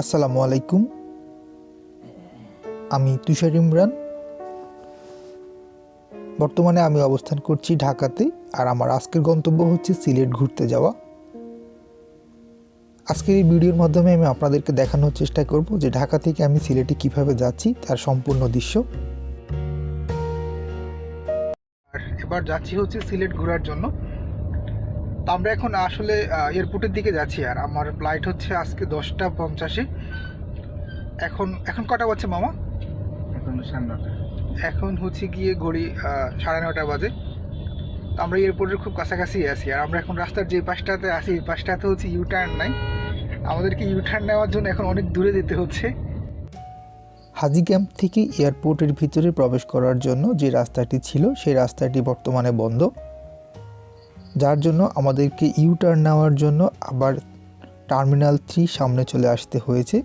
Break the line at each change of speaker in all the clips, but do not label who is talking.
আসসালামু আলাইকুম। আমি তুষার ইমরান। বর্তমানে আমি অবস্থান করছি ঢাকাতে আর আমার আজকের গন্তব্য হচ্ছে সিলেট ঘুরতে যাওয়া। আজকের এই ভিডিওর মাধ্যমে আমি আপনাদেরকে দেখানোর চেষ্টা করব যে ঢাকা থেকে আমি সিলেটে কীভাবে যাচ্ছি, তার সম্পূর্ণ দৃশ্য। এবার যাচ্ছি হচ্ছে সিলেট ঘোরার জন্য। তো আমরা এখন আসলে এয়ারপোর্টের দিকে যাচ্ছি আর আমার ফ্লাইট হচ্ছে আজকে দশটা পঞ্চাশে। এখন এখন কটা বাজছে মামা?
এখন
এখন হচ্ছে গিয়ে ঘড়ি সাড়ে নটা বাজে। তো আমরা এয়ারপোর্টের খুব কাছাকাছি আছি আর আমরা এখন রাস্তার যে পাশটাতে আছি এই পাশটাতে হচ্ছে ইউ টার্ন নাই। আমাদেরকে ইউ টার্ন নেওয়ার জন্য এখন অনেক দূরে যেতে হচ্ছে। হাজি ক্যাম্প থেকে এয়ারপোর্টের ভিতরে প্রবেশ করার জন্য যে রাস্তাটি ছিল সেই রাস্তাটি বর্তমানে বন্ধ। যার জন্য আমাদেরকে ইউ টার্ন নেওয়ার জন্য আবার টার্মিনাল থ্রি সামনে চলে আসতে হয়েছে।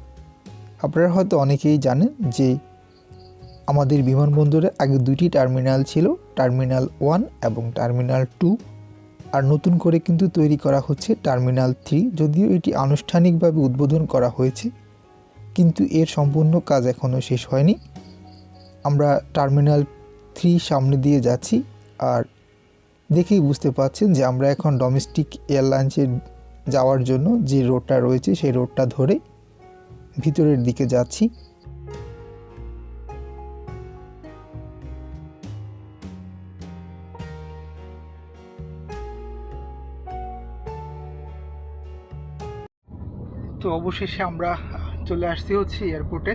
আপনারা হয়তো অনেকেই জানেন যে আমাদের বিমানবন্দরে আগে দুটি টার্মিনাল ছিল টার্মিনাল ওয়ান এবং টার্মিনাল টু আর নতুন করে কিন্তু তৈরি করা হচ্ছে টার্মিনাল থ্রি যদিও এটি আনুষ্ঠানিকভাবে উদ্বোধন করা হয়েছে, কিন্তু এর সম্পূর্ণ কাজ এখনও শেষ হয়নি। আমরা টার্মিনাল থ্রি সামনে দিয়ে যাচ্ছি, আর দেখেই বুঝতে পাচ্ছেন যে আমরা এখন ডোমেস্টিক এয়ারলাইন্সের যাওয়ার জন্য যে রোডটা রয়েছে, সেই রোডটা ধরে ভিতরের দিকে যাচ্ছি। তো অবশেষে আমরা চলে আসছি হচ্ছে এয়ারপোর্টে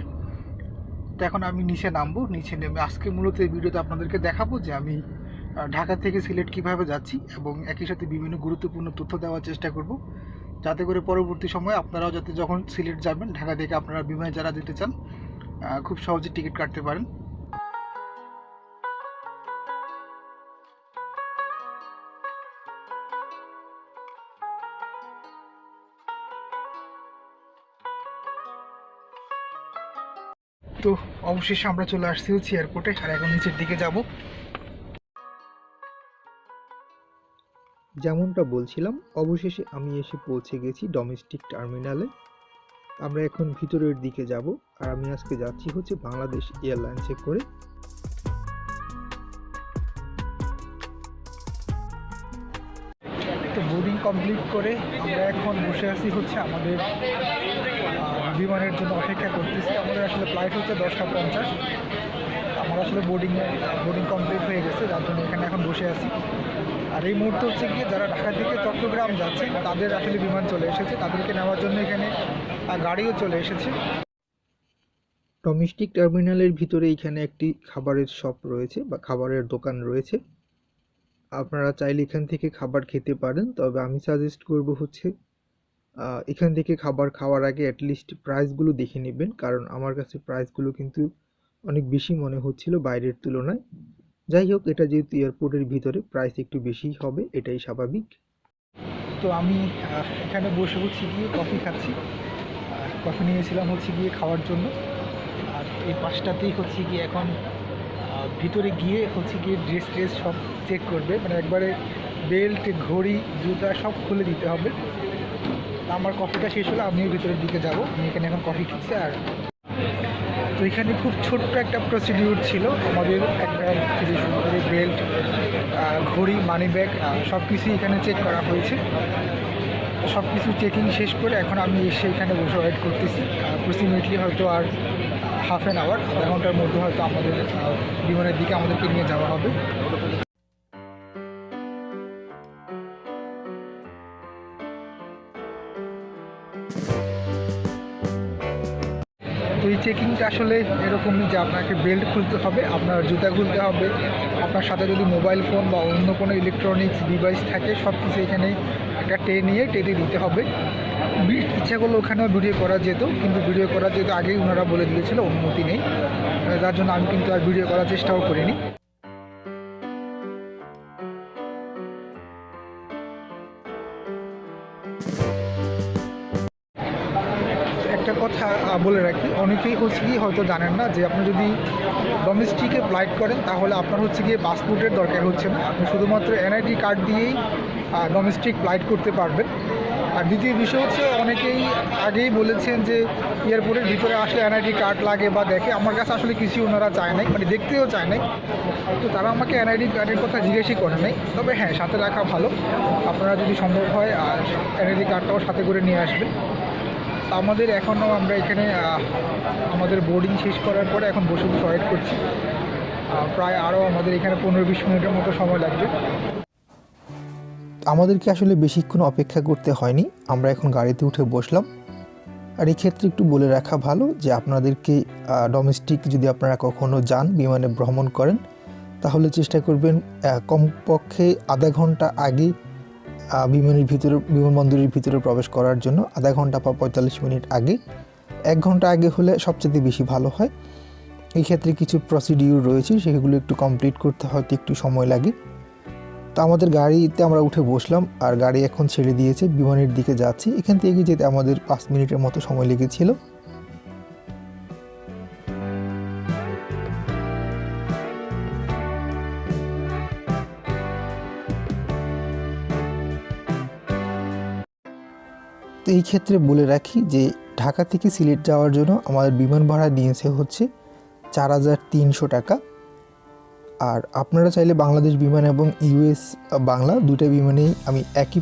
তো এখন আমি নিচে নামবো, নিচে নেমে আজকে মূলত এই ভিডিওতে আপনাদেরকে দেখাবো যে আমি ঢাকা থেকে সিলেট কীভাবে যাচ্ছি এবং একই সাথে বিভিন্ন গুরুত্বপূর্ণ তথ্য দেওয়ার চেষ্টা করব। যাতে করে পরবর্তী সময়ে আপনারাও যাতে যখন সিলেট যাবেন, ঢাকা থেকে আপনারা বিমানে যারা যেতে চান খুব সহজে টিকিট কাটতে পারেন। তো অবশেষে আমরা চলে আসছি হচ্ছে এয়ারপোর্টে আর এখন নিচের দিকে যাব। যেমনটা বলছিলাম, অবশেষে আমি এসে পৌঁছে গেছি ডোমেস্টিক টার্মিনালে আমরা এখন ভিতরের দিকে যাব, আর আমি আজকে যাচ্ছি হচ্ছে বাংলাদেশ এয়ারলাইন্সে করে। তো বোর্ডিং কমপ্লিট করে আমরা এখন বসে আছি হচ্ছে আমাদের বিমানের জন্য অপেক্ষা করতেছি। আমাদের আসলে ফ্লাইট হচ্ছে দশটা পঞ্চাশ। আমার আসলে বোর্ডিংয়ে বোর্ডিং কমপ্লিট হয়ে গেছে, যার জন্য এখানে এখন বসে আছি। আর এই মুহূর্তে হচ্ছে গিয়ে যারা ঢাকা থেকে চট্টগ্রাম যাচ্ছে তাদের আসলে বিমান চলে এসেছে, তাদেরকে নেওয়ার জন্য এখানে গাড়িও চলে এসেছে। ডোমেস্টিক টার্মিনালের ভিতরে এখানে একটি খাবারের শপ রয়েছে বা খাবারের দোকান রয়েছে। আপনারা চাইলে এখান থেকে খাবার খেতে পারেন, তবে আমি সাজেস্ট করব হচ্ছে এখান থেকে খাবার খাওয়ার আগে অ্যাটলিস্ট প্রাইসগুলো দেখে নেবেন, কারণ আমার কাছে প্রাইসগুলো কিন্তু অনেক বেশি মনে হচ্ছিল বাইরের তুলনায়। যাই হোক এটা যেহেতু এয়ারপোর্টের ভিতরে প্রাইস একটু বেশিই হবে, এটাই স্বাভাবিক। তো আমি এখানে বসে হচ্ছে গিয়ে কফি খাচ্ছি। কফি নিয়েছিলাম হচ্ছে গিয়ে খাওয়ার জন্য। আর এই পাশটাতেই হচ্ছে গিয়ে এখন ভিতরে গিয়ে হচ্ছে গিয়ে ড্রেস ট্রেস সব চেক করবে। মানে একবারে বেল্ট ঘড়ি, জুতা সব খুলে দিতে হবে। আমার কফিটা শেষ হলে আমিও ভিতরের দিকে যাব। আমি এখানে এখন কফি খাচ্ছি আর তো এখানে খুব ছোট্ট একটা প্রসিডিউর ছিল। আমাদের এক ব্যাগ থেকে শুরু করে বেল্ট ঘড়ি মানি ব্যাগ সব কিছুই এখানে চেক করা হয়েছে। সব কিছু চেকিং শেষ করে এখন আমি এসে এখানে বসে ওয়েট করতেছি। অ্যাপ্রক্সিমেটলি হয়তো আর হাফ অ্যান আওয়ার আধা ঘণ্টার মধ্যে হয়তো আমাদের বিমানের দিকে আমাদেরকে নিয়ে যাওয়া হবে। চেকিংটা আসলে এরকমই যে আপনাকে বেল্ট খুলতে হবে, আপনার জুতা খুলতে হবে, আপনার সাথে যদি মোবাইল ফোন বা অন্য কোনো ইলেকট্রনিক্স ডিভাইস থাকে সব কিছু এখানে একটা টে নিয়ে টেতে দিতে হবে। ইচ্ছা করলে ওখানেও ভিডিও করা যেত, কিন্তু ভিডিও করা যেহেতু আগেই ওনারা বলে দিয়েছিল, অনুমতি নেই। যার জন্য আমি কিন্তু আর ভিডিও করার চেষ্টাও করিনি। বলে রাখি, অনেকেই হচ্ছে কি হয়তো জানেন না যে আপনি যদি ডোমেস্টিকে ফ্লাইট করেন, তাহলে আপনার হচ্ছে গিয়ে পাসপোর্টের দরকার হচ্ছে না। আপনি শুধুমাত্র এনআইডি কার্ড দিয়েই ডোমেস্টিক ফ্লাইট করতে পারবেন। আর দ্বিতীয় বিষয় হচ্ছে, অনেকেই আগেই বলেছেন যে এয়ারপোর্টের ভিতরে আসলে এনআইডি কার্ড লাগে বা দেখে। আমার কাছে আসলে কিছু ওনারা চায় নাই মানে দেখতেও চায় নাই। তো তারা আমাকে এনআইডি কার্ডের কথা জিজ্ঞেসই করে নাই। তবে হ্যাঁ সাথে রাখা ভালো। আপনারা যদি সম্ভব হয় আর এনআইডি কার্ডটাও সাথে করে নিয়ে আসবেন। আমাদের এখনও আমরা এখানে আমাদের বোর্ডিং শেষ করার পরে এখন বসে বসে ওয়েট করছি। প্রায় আরও আমাদের এখানে পনেরো বিশ মিনিটের মতো সময় লাগবে।
আমাদেরকে আসলে বেশিক্ষণ অপেক্ষা করতে হয়নি। আমরা এখন গাড়িতে উঠে বসলাম। আর এই ক্ষেত্রে একটু বলে রাখা ভালো যে আপনাদেরকে ডোমেস্টিক যদি আপনারা কখনো যান, বিমানে ভ্রমণ করেন, তাহলে চেষ্টা করবেন কমপক্ষে আধা ঘণ্টা আগে বিমানের ভিতরে, বিমানবন্দরের ভিতরে প্রবেশ করার জন্য আধা ঘণ্টা বা পঁয়তাল্লিশ মিনিট আগে, এক ঘণ্টা আগে হলে সবচেয়ে বেশি ভালো হয়। এই ক্ষেত্রে কিছু প্রসিডিউর রয়েছে, সেগুলো একটু কমপ্লিট করতে হয়তো একটু সময় লাগে। তো আমাদের গাড়িতে আমরা উঠে বসলাম, আর গাড়ি এখন ছেড়ে দিয়েছে, বিমানের দিকে যাচ্ছি। এখান থেকে যেতে আমাদের পাঁচ মিনিটের মতো সময় লেগেছিল। তো এই ক্ষেত্রে বলে রাখি যে ঢাকা থেকে সিলেট যাওয়ার জন্য আমাদের বিমান ভাড়া নিয়েছে হচ্ছে চার হাজার তিনশো টাকা। আর আপনারা চাইলে বাংলাদেশ বিমান এবং ইউএস বাংলা দুটো বিমানেই আমি একই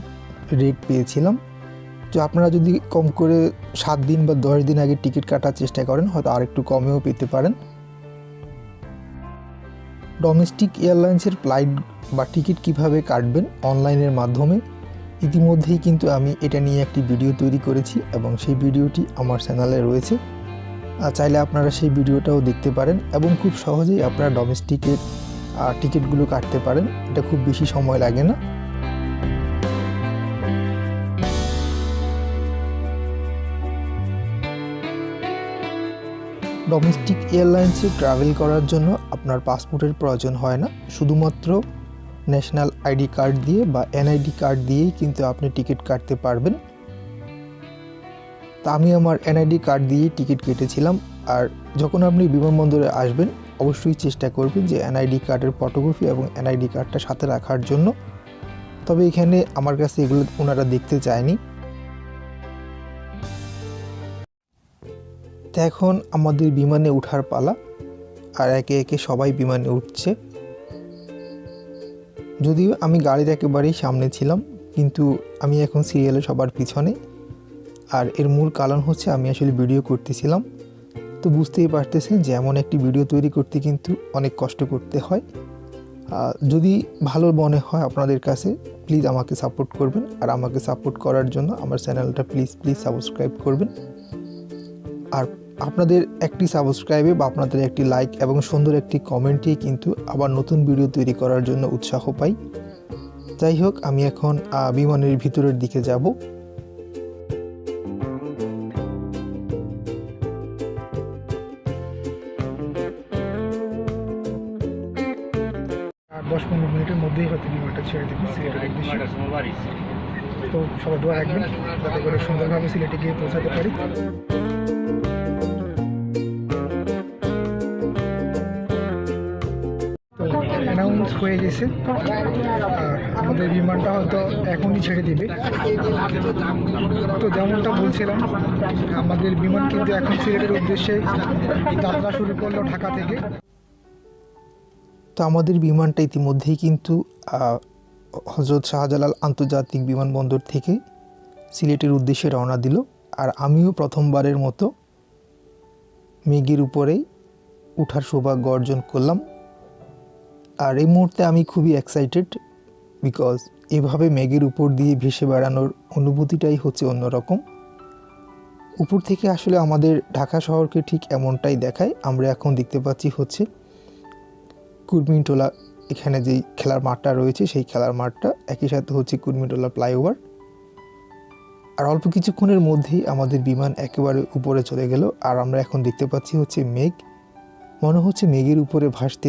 রেট পেয়েছিলাম। তো আপনারা যদি কম করে সাত দিন বা দশ দিন আগে টিকিট কাটার চেষ্টা করেন, হয়তো আর একটু কমেও পেতে পারেন। ডোমেস্টিক এয়ারলাইন্সের ফ্লাইট বা টিকিট কীভাবে কাটবেন অনলাইনের মাধ্যমে ইতিমধ্যেই কিন্তু আমি এটা নিয়ে একটি ভিডিও তৈরি করেছি এবং সেই ভিডিওটি আমার চ্যানেলে রয়েছে। চাইলে আপনারা সেই ভিডিওটাও দেখতে পারেন এবং খুব সহজেই আপনারা ডোমেস্টিকের টিকিটগুলো কাটতে পারেন। এটা খুব বেশি সময় লাগে না। ডোমেস্টিক এয়ারলাইন্সে ট্রাভেল করার জন্য আপনার পাসপোর্টের প্রয়োজন হয় না। শুধুমাত্র ন্যাশনাল আইডি কার্ড দিয়ে বা এনআইডি কার্ড দিয়েই কিন্তু আপনি টিকিট কাটতে পারবেন। তা আমি আমার এনআইডি কার্ড দিয়েই টিকিট কেটেছিলাম আর যখন আপনি বিমানবন্দরে আসবেন, অবশ্যই চেষ্টা করবেন যে এনআইডি কার্ডের ফটোগ্রাফি এবং এনআইডি কার্ডটা সাথে রাখার জন্য। তবে এখানে আমার কাছে এগুলো ওনারা দেখতে চায়নি। তো এখন আমাদের বিমানে উঠার পালা আর একে একে সবাই বিমানে উঠছে। যদিও আমি গাড়ির একেবারেই সামনে ছিলাম, কিন্তু আমি এখন সিরিয়ালে সবার পিছনে। আর এর মূল কারণ হচ্ছে আমি আসলে ভিডিও করতেছিলাম। তো বুঝতেই পারতেছেন যে এমন একটি ভিডিও তৈরি করতে কিন্তু অনেক কষ্ট করতে হয়। যদি ভালো মনে হয় আপনাদের কাছে প্লিজ আমাকে সাপোর্ট করবেন। আর আমাকে সাপোর্ট করার জন্য আমার চ্যানেলটা প্লিজ প্লিজ সাবস্ক্রাইব করবেন। আর আপনাদের একটি সাবস্ক্রাইবে বা আপনাদের একটি লাইক এবং সুন্দর একটি কমেন্টই কিন্তু আবার নতুন ভিডিও তৈরি করার জন্য উৎসাহ পাই। যাই হোক আমি এখন বিমানের ভিতরের দিকে যাব।
আর দশ পনেরো মিনিটের মধ্যেই হয়তো বিমানটা ছেড়ে দেবে সিলেটের তো সবাই দোয়া রাখবেন যাতে করে সুন্দরভাবে সিলেটে গিয়ে পৌঁছাতে পারি। অ্যানাউন্স হয়ে গেছে। আমাদের বিমানটা হয়তো এখনই ছেড়ে দিবে। তো যেমনটা বলছিলাম, আমাদের বিমান কিন্তু এখন সিলেটের উদ্দেশ্যে যাত্রা শুরু করল ঢাকা থেকে।
তো আমাদের বিমানটা ইতিমধ্যেই কিন্তু হজরত শাহজালাল আন্তর্জাতিক বিমানবন্দর থেকে সিলেটের উদ্দেশ্যে রওনা দিল। আর আমিও প্রথমবারের মতো মেঘের উপরেই উঠার সৌভাগ্য অর্জন করলাম। আর এই মুহূর্তে আমি খুবই এক্সাইটেড বিকজ এভাবে মেঘের উপর দিয়ে ভেসে বেড়ানোর অনুভূতিটাই হচ্ছে অন্যরকম। উপর থেকে আসলে আমাদের ঢাকা শহরকে ঠিক এমনটাই দেখায়। আমরা এখন দেখতে পাচ্ছি হচ্ছে কুর্মিটোলা এখানে যেই খেলার মাঠটা রয়েছে, সেই খেলার মাঠটা। একই সাথে হচ্ছে কুর্মিটোলা ফ্লাইওভার। আর অল্প কিছুক্ষণের মধ্যেই আমাদের বিমান একেবারে উপরে চলে গেল। আর আমরা এখন দেখতে পাচ্ছি হচ্ছে মেঘ। মনে হচ্ছে মেঘের উপরে ভাসতে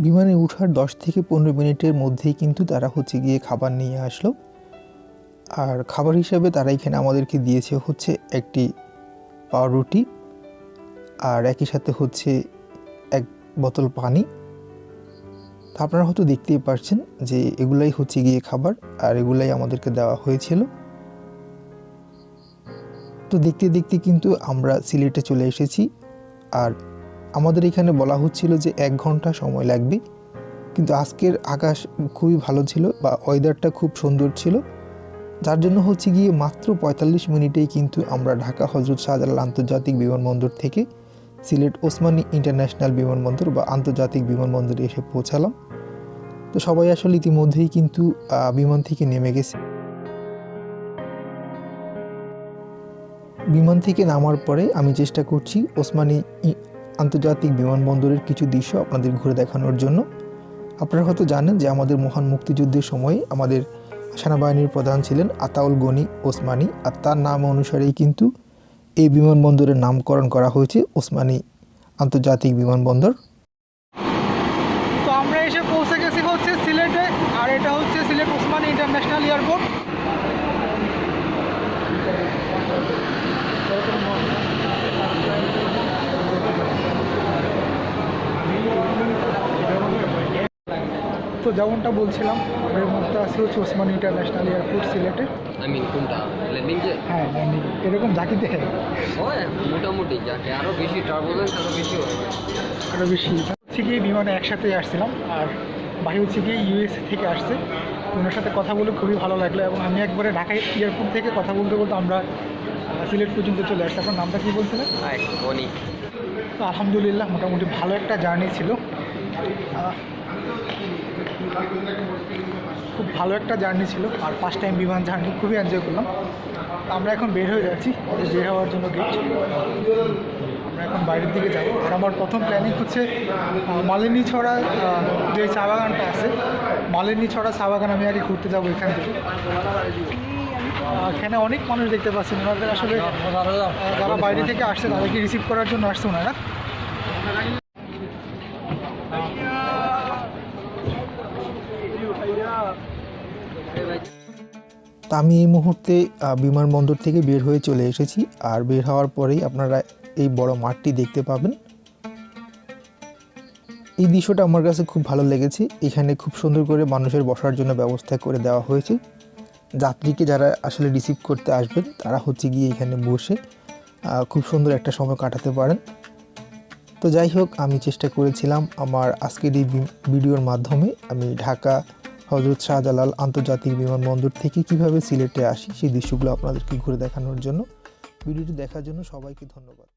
বিমানে ওঠার দশ থেকে পনেরো মিনিটের মধ্যেই কিন্তু তারা হচ্ছে গিয়ে খাবার নিয়ে আসলো। আর খাবার হিসাবে তারা এখানে আমাদেরকে দিয়েছে হচ্ছে একটি পাউরুটি আর একই সাথে হচ্ছে এক বোতল পানি। তা আপনারা হয়তো দেখতেই পারছেন যে এগুলাই হচ্ছে গিয়ে খাবার আর এগুলাই আমাদেরকে দেওয়া হয়েছিল। তো দেখতে দেখতে কিন্তু আমরা সিলেটে চলে এসেছি। আর আমাদের এখানে বলা হচ্ছিল যে এক ঘণ্টা সময় লাগবে। কিন্তু আজকের আকাশ খুবই ভালো ছিল বা ওয়েদারটা খুব সুন্দর ছিল। যার জন্য হচ্ছে গিয়ে মাত্র পঁয়তাল্লিশ মিনিটেই কিন্তু আমরা ঢাকা হজরত শাহজালাল আন্তর্জাতিক বিমানবন্দর থেকে সিলেট ওসমানী ইন্টারন্যাশনাল বিমানবন্দর বা আন্তর্জাতিক বিমানবন্দরে এসে পৌঁছালাম। তো সবাই আসলে ইতিমধ্যেই কিন্তু বিমান থেকে নেমে গেছে। বিমান থেকে নামার পরে আমি চেষ্টা করছি ওসমানী আন্তর্জাতিক বিমানবন্দরের কিছু দৃশ্য আপনাদের ঘুরে দেখানোর জন্য। আপনারা হয়তো জানেন যে আমাদের মহান মুক্তিযুদ্ধের সময় আমাদের সেনাবাহিনীর প্রধান ছিলেন আতাউল গনি ওসমানি আর তার নাম অনুসারেই কিন্তু এই বিমানবন্দরের নামকরণ করা হয়েছে ওসমানী আন্তর্জাতিক বিমানবন্দর।
International airport. তো যেমনটা বলছিলাম আমরা মুহূর্তে আছি হচ্ছে ওসমানী ইন্টারন্যাশনাল এয়ারপোর্ট সিলেটে।
আই মিন কোনটা? ল্যান্ডিং যে?
হ্যাঁ landing। এরকম জাকিতে।
হয় মোটামুটি যাকে আরও বেশি টার্বুলেন্স আরও বেশি হয়।
আরও বেশি। হচ্ছে গিয়ে বিমানে একসাথে আসছিলাম আর ভাই হচ্ছে গিয়ে ইউএসএ থেকে আসছে। ওনার সাথে কথা বলে খুবই ভালো লাগল এবং আমি একবারে ঢাকা এয়ারপোর্ট থেকে কথা বলতে বলতে আমরা সিলেট পর্যন্ত চলে আসছি। এখন নামটা কী বলছিলেন?
বনি
তো আলহামদুলিল্লাহ, মোটামুটি ভালো একটা জার্নি ছিল। খুব ভালো একটা জার্নি ছিল, আর ফার্স্ট টাইম বিমান জার্নি খুবই এনজয় করলাম। আমরা এখন বের হয়ে যাচ্ছি বের হওয়ার জন্য গেট আমরা এখন বাইরের দিকে যাব। আর আমার প্রথম প্ল্যানিং হচ্ছে মালিনী ছড়া যে চা বাগানটা আছে মালিনী ছড়া চা বাগান আমি আগে ঘুরতে যাব এখান থেকে। এখানে অনেক মানুষ দেখতে পাচ্ছেন। ওনাদের আসলে যারা বাইরে থেকে আসছে তাদেরকে রিসিভ করার জন্য আসছে ওনারা।
তা আমি এই মুহূর্তে আহ, বিমানবন্দর থেকে বের হয়ে চলে এসেছি। আর বের হওয়ার পরেই আপনারা এই বড় মাঠটি দেখতে পাবেন। এই দৃশ্যটা আমার কাছে খুব ভালো লেগেছে। এখানে খুব সুন্দর করে মানুষের বসার জন্য ব্যবস্থা করে দেওয়া হয়েছে। যাত্রীকে যারা আসলে রিসিভ করতে আসবেন, তারা হচ্ছে গিয়ে এখানে বসে খুব সুন্দর একটা সময় কাটাতে পারেন। তো যাই হোক, আমি চেষ্টা করেছিলাম আমার আজকের এই ভিডিওর মাধ্যমে আমি ঢাকা হজরত শাহজালাল আন্তর্জাতিক বিমানবন্দর থেকে কীভাবে সিলেটে আসি, সেই দৃশ্যগুলো আপনাদেরকে ঘুরে দেখানোর জন্য। ভিডিওটি দেখার জন্য সবাইকে ধন্যবাদ।